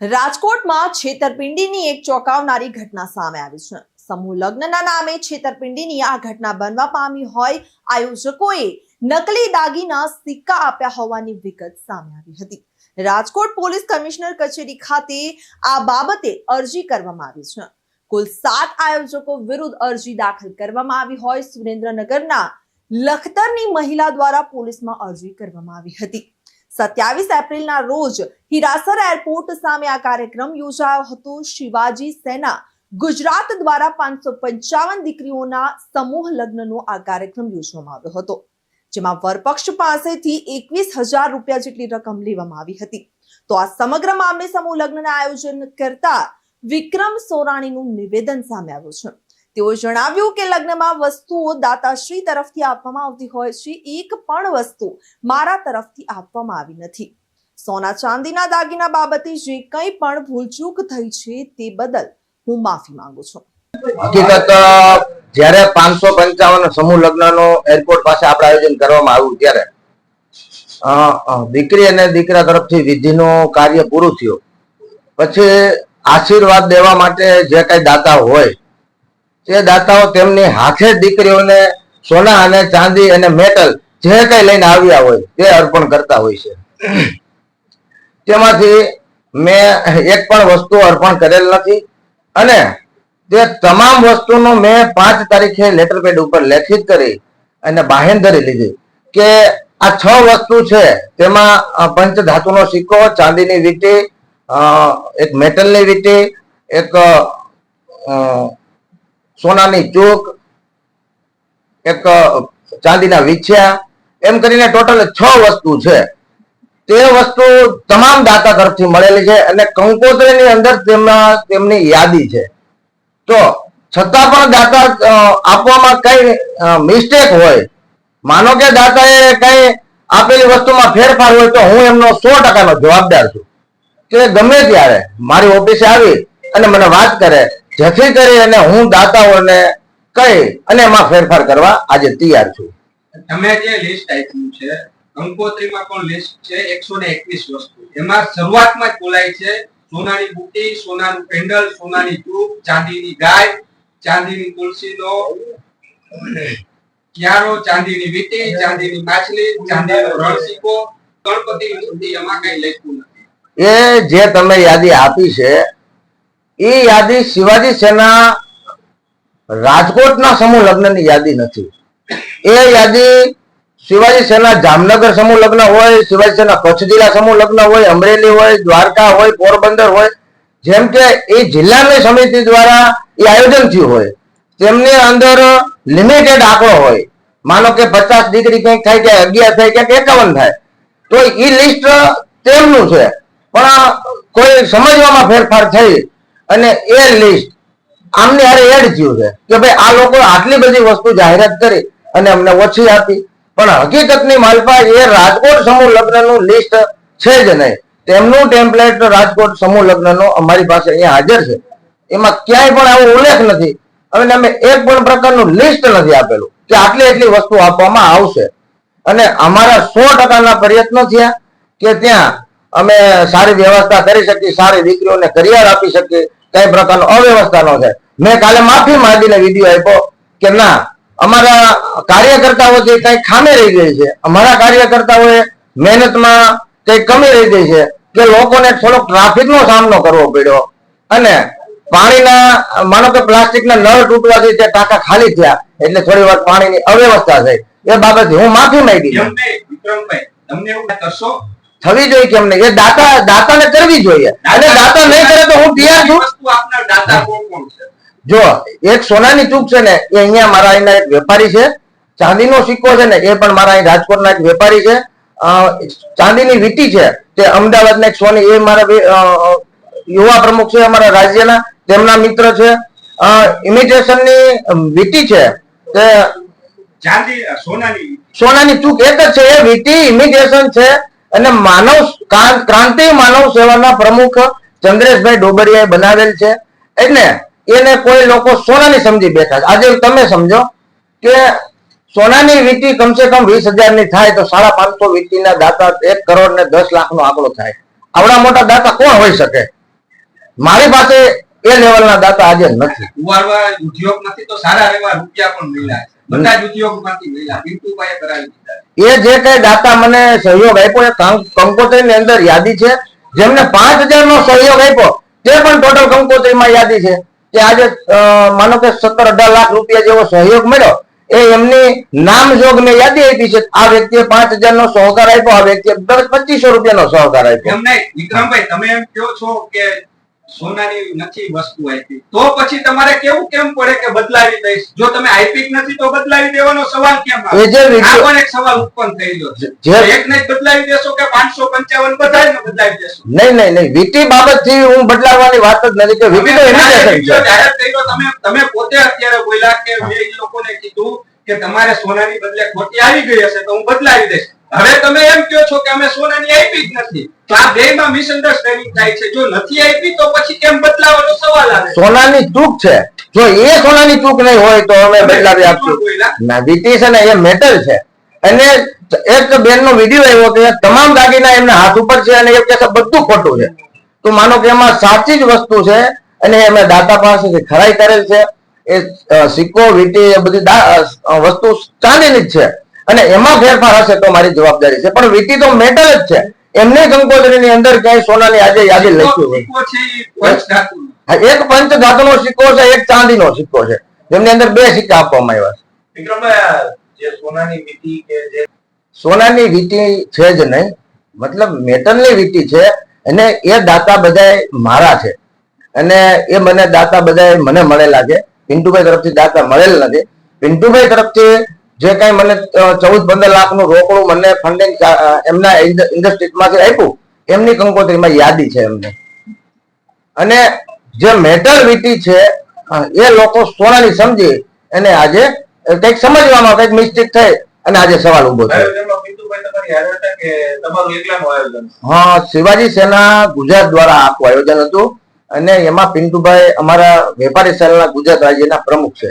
રાજકોટમાં છેતરપિંડીની એક ચોંકાવનારી ઘટના સામે આવી છે. સમૂહ લગ્નના નામે છેતરપિંડીની આ ઘટના બનવા પામી હોય આયોજકોએ નકલી દાગીના સિક્કા આપ્યા હોવાની વિગત સામે આવી હતી. રાજકોટ પોલીસ કમિશનર કચેરી ખાતે આ બાબતે અરજી કરવામાં આવી છે. કુલ સાત આયોજકો વિરુદ્ધ અરજી દાખલ કરવામાં આવી હોય. સુરેન્દ્રનગરના લખતરની મહિલા દ્વારા પોલીસમાં અરજી કરવામાં આવી હતી. સત્યાવીસ એપ્રિલના રોજ હિરાસર એરપોર્ટ સામે આ કાર્યક્રમ યોજાયો હતો. શિવાજી સેના ગુજરાત દ્વારા પાંચસો પંચાવન દીકરીઓના સમૂહ લગ્નનો આ કાર્યક્રમ યોજવામાં આવ્યો હતો, જેમાં વરપક્ષ પાસેથી એકવીસ હજાર રૂપિયા જેટલી રકમ લેવામાં આવી હતી. તો આ સમગ્ર મામલે સમૂહ લગ્નના આયોજન કરતા વિક્રમ સોરાણીનું નિવેદન સામે આવ્યું છે. તેઓએ જણાવ્યું કે લગ્નમાં વસ્તુઓ દાતાશ્રી તરફથી આપવામાં આવતી હોય છે. એક પણ વસ્તુ મારા તરફથી આપવામાં આવી નથી. સોના ચાંદીના દાગીના બાબતે જે કંઈ પણ ભૂલચૂક થઈ છે તે બદલ હું માફી માંગુ છું. હકીકત, જ્યારે પાંચસો પંચાવન સમૂહ લગ્નનો એરપોર્ટ પાસે આપણે આયોજન કરવામાં આવ્યું ત્યારે દીકરી અને દીકરા તરફથી વિધિનું કાર્ય પૂરું થયું. પછી આશીર્વાદ દેવા માટે જે કઈ દાતા હોય તે દાતાઓ તેમની હાથે દીકરીઓને સોના અને ચાંદી અને મેટલ જે કઈ લઈને આવ્યા હોય તે અર્પણ કરતા હોય છે. તેમાંથી મેં એક પણ વસ્તુ અર્પણ કરેલ નથી અને તે તમામ વસ્તુનું મેં પાંચ તારીખે લેટર પેડ ઉપર લેખિત કરી અને બાહેંધરી લીધી કે આ છ વસ્તુ છે તેમાં પંચ ધાતુનો સિક્કો, ચાંદીની વીટી એક મેટલની વીંટી, એક સોનાની ચૂક, એક ચાંદીના વિછ્યા, એમ કરીને ટોટલ છ વસ્તુ છે. તે વસ્તુ તમામ દાતા તરફથી મળેલી છે અને કંકોત્રીની અંદર તેમના, તેમની યાદી છે. તો છતાં પણ દાતા આપવામાં કઈ મિસ્ટેક હોય, માનો કે દાતાએ કઈ આપેલી વસ્તુમાં ફેરફાર હોય તો હું એમનો સો ટકાનો જવાબદાર છું. કે ગમે ત્યારે મારી ઓફિસે આવી અને મને વાત કરે જેથી કરી અને હું દાતાઓને કહી અને એમાં ફેરફાર કરવા આજે તૈયાર છું. તમે જે લિસ્ટ આપ્યું છે કંકોત્રીમાં પણ લિસ્ટ છે એકસો ને એકવીસ વસ્તુ. એમાં શરૂઆતમાં જ બોલાય છે સોનાની બુટી સોનાનું પેન્ડલ સોનાની ચૂપ ચાંદીની ગાય ચાંદીની તુલસીનો ક્યારો ચાંદીની વીટી ચાંદીની માછલી ચાંદીનો રણસીકો ગણપતિ એમાં કઈ લખ્યું નથી. એ જે તમે યાદી આપી છે એ યાદી શિવાજી સેના રાજકોટના સમૂહ લગ્નની યાદી નથી. એ યાદી શિવાજી સેના જામનગર સમૂહ લગ્ન હોય, શિવાજી સેના કચ્છ જિલ્લા સમૂહ લગ્ન હોય, અમરેલી હોય, દ્વારકા હોય, પોરબંદર હોય, જેમ કે એ જિલ્લાની સમિતિ દ્વારા એ આયોજન થયું હોય. તેમની અંદર લિમિટેડ આંકડો હોય. માનો કે પચાસ ડિગ્રી કંઈક થાય કે અગિયાર થાય કે એકાવન થાય. તો એ લિસ્ટ તેમનું છે. પણ કોઈ સમજવામાં ફેરફાર થઈ અને એ લિસ્ટ આમને હારે એડ થયું છે કે ભાઈ આ લોકો આટલી બધી વસ્તુ જાહેરાત કરી અને અમને ઓછી આપી. પણ હકીકતની માલપા એ રાજકોટ સમૂહ લગ્નનું લિસ્ટ છે જ નહીં. તેમનું ટેમ્પલેટ રાજકોટ સમૂહ લગ્નનો અમારી પાસે અહીંયા હાજર છે. એમાં ક્યાંય પણ આવો ઉલ્લેખ નથી. અને અમે એક પણ પ્રકારનું લિસ્ટ નથી આપેલું કે આટલી એટલી વસ્તુ આપવામાં આવશે. અને અમારા સો ટકાના પ્રયત્નો થયા કે ત્યાં અમે સારી વ્યવસ્થા કરી શકીએ, સારી દીકરીઓને કરિયર આપી શકીએ. કઈ પ્રકારનો અવ્યવસ્થા છે. મેં કાલે માફી માંગીને વીડિયો આપ્યો કે ના, અમારા કાર્યકર્તાઓ જે કઈ ખામી રહી ગઈ છે, અમારા કાર્યકર્તાઓએ મહેનતમાં કઈ કમી રહી ગઈ છે કે લોકોને થોડોક ટ્રાફિકનો સામનો કરવો પડ્યો. અને પાણીના, માનો કે પ્લાસ્ટિકના નળ તૂટવાથી તે ટાંકા ખાલી થયા, એટલે થોડી વાર પાણીની અવ્યવસ્થા થઈ. એ બાબતે હું માફી માંગી વિક્રમભાઈ, તમને એવું કરશો? થવી જોઈએ કેમ નહીં? એ દાતા દાતાને કરવી જોઈએ. અને દાતા નહીં કરે તો હું તૈયાર છું. જો એક સોનાની ચૂક છે ને એ અહીંયા મારા અહીંના એક વેપારી છે. ચાંદીનો સિક્કો છે ને એ પણ મારા અહીં રાજકોટના એક વેપારી છે. ચાંદીની વીંટી છે તે અમદાવાદના એક સોની એ મારા યુવા પ્રમુખ છે અમારા રાજ્યના તેમના મિત્ર છે. ઇમિટેશનની વીંટી છે. તે ચાંદી સોનાની સોનાની ચૂક એક જ છે એ વીટી ઇમિટેશન છે. અને માનવ ક્રાં- ક્રાંતિ માનવ સેવાના પ્રમુખ ચંદ્રેશભાઈ ડોબરિયાએ બનાવેલ છે. એટલે એને કોઈ લોકો સોનાની સમજી બેઠા આજે તમે સમજો કે સોનાની વીટી કમસે કમ વીસ હજારની થાય તો સાડા પાંચસો વીટીના દાતા એક કરોડ ને દસ લાખ નો આંકડો થાય. આવડા મોટા દાતા કોણ હોઈ શકે? મારી પાસે એ લેવલના દાતા આજે નથી. ઉદ્યોગ નથી તો સારા એવા રૂપિયા પણ મળ્યા છે. બધા જ ઉદ્યોગમાંથી મળ્યા પિન્ટુભાઈએ કરાવી દીધા એ જે કઈ દાતા મને સહયોગ આપ્યો એ કંકોત્રી ની અંદર યાદી છે જેમને પાંચ હજાર નો સહયોગ આપ્યો તે પણ ટોટલ કંકોત્રી માં યાદી છે. કે આજે માનો કે સત્તર અઢાર લાખ રૂપિયા જેવો સહયોગ મળ્યો એ એમની નામ જોગ મેં યાદી આપી છે. આ વ્યક્તિએ પાંચ હજાર નો સહકાર આપ્યો આ વ્યક્તિએ દસ પચીસો રૂપિયાનો સહકાર આપ્યો. વિક્રમભાઈ તમે એમ કહો છો કે સોનાની નથી વસ્તુ આપી તો પછી તમારે કેવું કેમ પડે કે બદલાવી દઈશ? જો તમે આઈપી નથી તો બદલાવી દેવાનો સવાલ કેમ આવે? આ પણ એક સવાલ ઉત્પન્ન થયેલો છે. એક ને બદલાવી દેશો કે પાંચસો પંચાવન બધાને બદલાવી દેશો? નહીં નહીં નહીં. વીટી બાબતથી હું બદલાવવાની વાત જ નથી કે વીટી તો વીડિયો છે જાહેર કર્યો, તમે તમે પોતે અત્યારે બોલ્યા કે મેં લોકોને કીધું કે તમારે સોનાની બદલે ખોટી આવી ગઈ હશે તો હું બદલાવી દઈશ. હવે તમે એમ કહો છો કે અમે સોનાની આપી જ નથી. તો આ બેયમાં મિસઅન્ડરસ્ટેન્ડિંગ થાય છે. જો નથી આપી તો પછી કેમ બદલાવાનો સવાલ આવે? સોનાની ચૂક છે. જો એ સોનાની ચૂક નહીં હોય તો અમે બદલાવી આપશું. ના વીટી છે ને એ મેટલ છે. અને એક બેન નો વીડિયો આવ્યો કે તમામ દાગીના એમના હાથ ઉપર છે અને એ છે બધું ખોટું છે. તો માનો કે એમાં સાચી જ વસ્તુ છે અને એમણે દાતા પાસેથી ખરાઈ કરેલ છે. એ સિક્કો વીટી એ બધી વસ્તુ ચાંદીની જ છે. અને એમાં ફેરફાર હશે તો મારી જવાબદારી છે. પણ વીટી તો મેટલ જ છે. એમને કંકોત્રી ની અંદર ક્યાંય સોનાની આજે યાદી લખ્યું હોય એક પંચ ધાતુનો. સિક્કો છે એક ચાંદીનો સિક્કો છે. જેમની અંદર બે સિક્કા આપવામાં આવ્યા છે. સોનાની વીટી છે જ નહીં. મતલબ મેટલની વીટી છે અને એ દાતા બધાય મારા છે. અને એ મને દાતા બધાય મને મળેલા છે. પિન્ટુભાઈ તરફથી દાતા મળેલ નથી. પિન્ટુભાઈ તરફથી જે કઈ મને ચૌદ પંદર લાખનું રોકડું મને ફંડિંગ એમના ઇન્ડસ્ટ્રીઝમાંથી આપ્યું એમની કંકોત્રીમાં યાદી છે એમને. અને જે મેટલ વીટી છે એ લોકો સોનાની સમજી અને આજે કંઈક સમજવામાં કંઈક મિસ્ટેક થઈ અને આજે સવાલ ઊભો થયો. હા શિવાજી સેના ગુજરાત દ્વારા આખું આયોજન હતું અને એમાં પિન્ટુભાઈ અમારા વેપારી સેલના ગુજરાત રાજ્યના પ્રમુખ છે.